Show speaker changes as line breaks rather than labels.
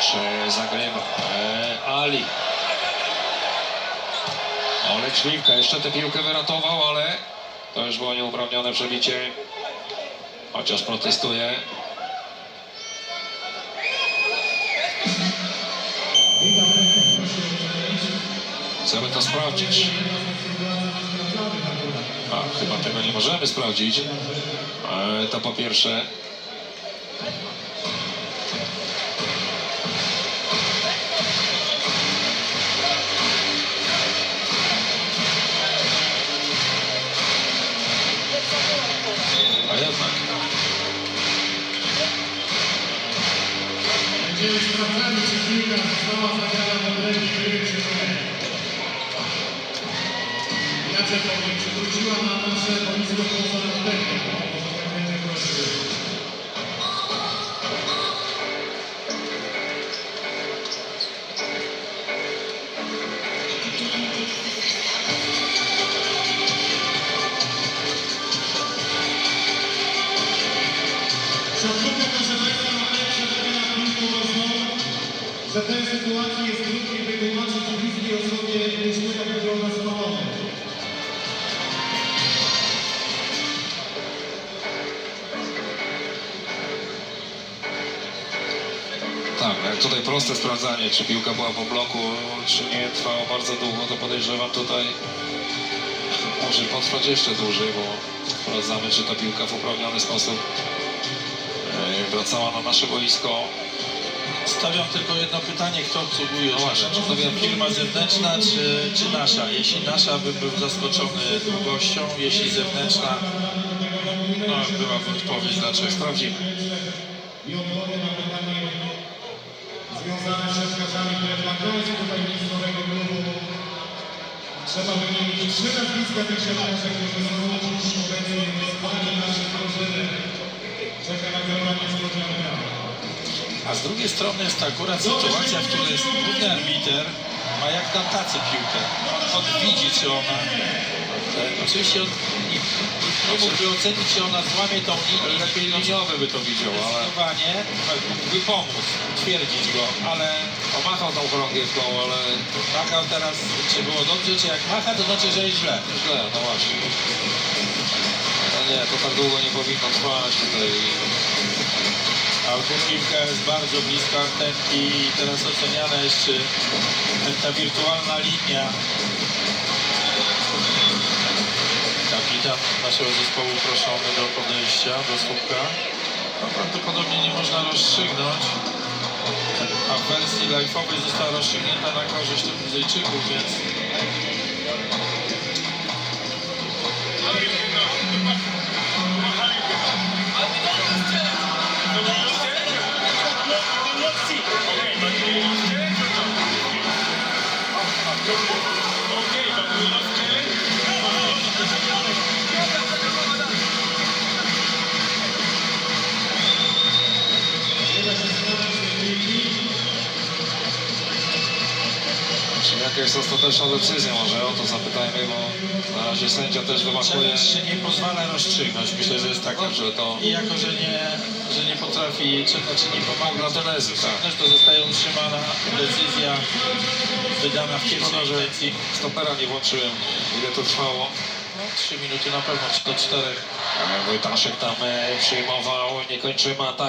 Czy zagrywa? E, Ali. Olek Śliwka jeszcze tę piłkę wyratował, ale to już było nieuprawnione przebicie. Chociaż protestuje. Chcemy to sprawdzić. A, chyba tego nie możemy sprawdzić. E, to po pierwsze.
Będziemy sprawdzali, czy piłka została zagrana w czy nie. Inaczej powiem, czy wróciła na nasze boisko poza anteną. Może że tę sytuację jest trudniej wytłumaczyć bliskiej osobie niż my, jak będzie ona spalona.
Tak, jak tutaj proste sprawdzanie, czy piłka była po bloku, czy nie, trwało bardzo długo, to podejrzewam tutaj może potrwać jeszcze dłużej, bo sprawdzamy, czy ta piłka w uprawniony sposób e, wracała na nasze boisko.
Stawiam tylko jedno pytanie, kto obsługuje
No właśnie.
Czy to firma zewnętrzna, czy, czy nasza? Jeśli nasza, bym był zaskoczony długością, jeśli zewnętrzna, no byłaby odpowiedź dlaczego.
Sprawdzimy.
I odpowie na pytanie związane z które flankujesz tutaj miejscowego klubu. Trzeba wymienić trzy nazwiska tych siatkarzy, którzy są dziś obecnie
z drugiej strony jest akurat sytuacja, w której główny arbiter ma jak na tacy piłkę. On widzi, czy ona... e, Oczywiście on nie, nie mógłby ocenić, czy ona złamie tą linię.
Lepiej liniowy by to widział, ale
mógłby pomóc, twierdzić go, ale
pomachał tą chorągiewką, ale
machał teraz, czy było dobrze, czy jak macha, to znaczy, że jest źle.
źle, no właśnie. No nie, to tak długo nie powinno trwać tutaj.
A tu piłka jest bardzo blisko antenki i teraz oceniana jest, czy ta wirtualna linia kapitan naszego zespołu proszony do podejścia do słupka. No prawdopodobnie nie można rozstrzygnąć. A w wersji live'owej została rozstrzygnięta na korzyść Turyzyjczyków, więc
jaka jest ostateczna decyzja może? O to zapytajmy, bo na razie sędzia też wymachuje.
challenge się nie pozwala rozstrzygnąć. Myślę, że jest tak.
Dobrze, to
I jako, że nie, że nie potrafi, czy znaczy nie pomaga
Gratulezy, tak.
to zostaje utrzymana decyzja wydana w pierwszej
Szkoda, że
intencji.
stopera nie włączyłem. Ile to trwało?
No, trzy minuty na pewno, czy do czterech.
E, Wojtaszek tam e, przyjmował, nie kończymy ataku.